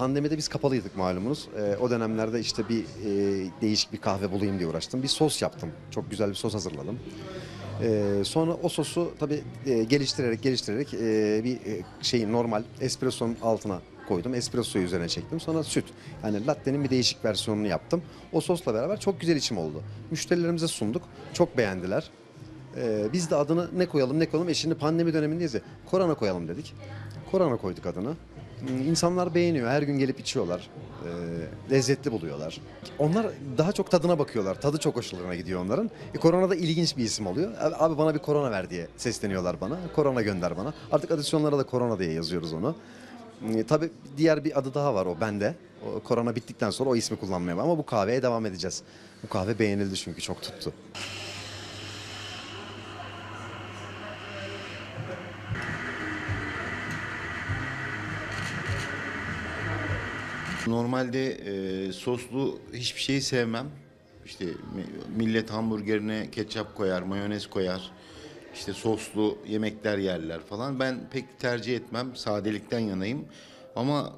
Pandemide biz kapalıydık malumunuz. E, o dönemlerde işte bir e, değişik bir kahve bulayım diye uğraştım. Bir sos yaptım. Çok güzel bir sos hazırladım. Ee, sonra o sosu tabii e, geliştirerek geliştirerek e, bir e, şeyin normal espressonun altına koydum. Espressoyu üzerine çektim. Sonra süt. Yani latte'nin bir değişik versiyonunu yaptım. O sosla beraber çok güzel içim oldu. Müşterilerimize sunduk. Çok beğendiler. Ee, biz de adını ne koyalım ne koyalım. E şimdi pandemi dönemindeyiz ya. Korona koyalım dedik. Korona koyduk adını. Hmm, İnsanlar beğeniyor. Her gün gelip içiyorlar. Ee, lezzetli buluyorlar. Onlar daha çok tadına bakıyorlar. Tadı çok hoşlarına gidiyor onların. E, korona da ilginç bir isim oluyor. Abi, bana bir korona ver diye sesleniyorlar bana. Korona gönder bana. Artık adisyonlara da korona diye yazıyoruz onu. Hmm, tabii diğer bir adı daha var o bende. O, korona bittikten sonra o ismi kullanmaya var. Ama bu kahveye devam edeceğiz. Bu kahve beğenildi çünkü çok tuttu. Normalde e, soslu hiçbir şeyi sevmem. İşte mi- millet hamburgerine ketçap koyar, mayonez koyar. İşte soslu yemekler yerler falan. Ben pek tercih etmem. Sadelikten yanayım. Ama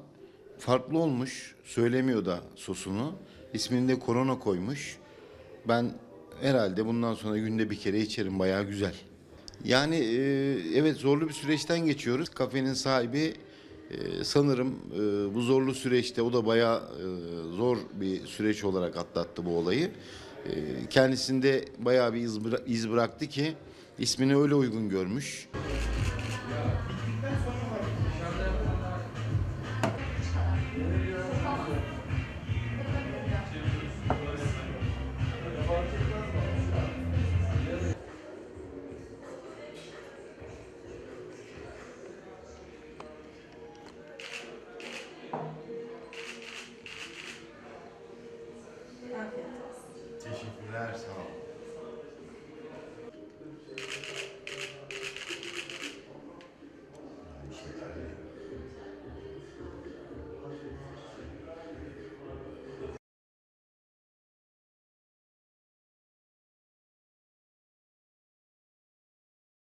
farklı olmuş. Söylemiyor da sosunu. İsmini de korona koymuş. Ben herhalde bundan sonra günde bir kere içerim. Bayağı güzel. Yani e, evet zorlu bir süreçten geçiyoruz. Kafenin sahibi e, sanırım e, bu zorlu süreçte o da bayağı e, zor bir süreç olarak atlattı bu olayı. E, kendisinde bayağı bir iz, bıra- iz bıraktı ki ismini öyle uygun görmüş. Afiyet olsun. Teşekkürler, sağ olun.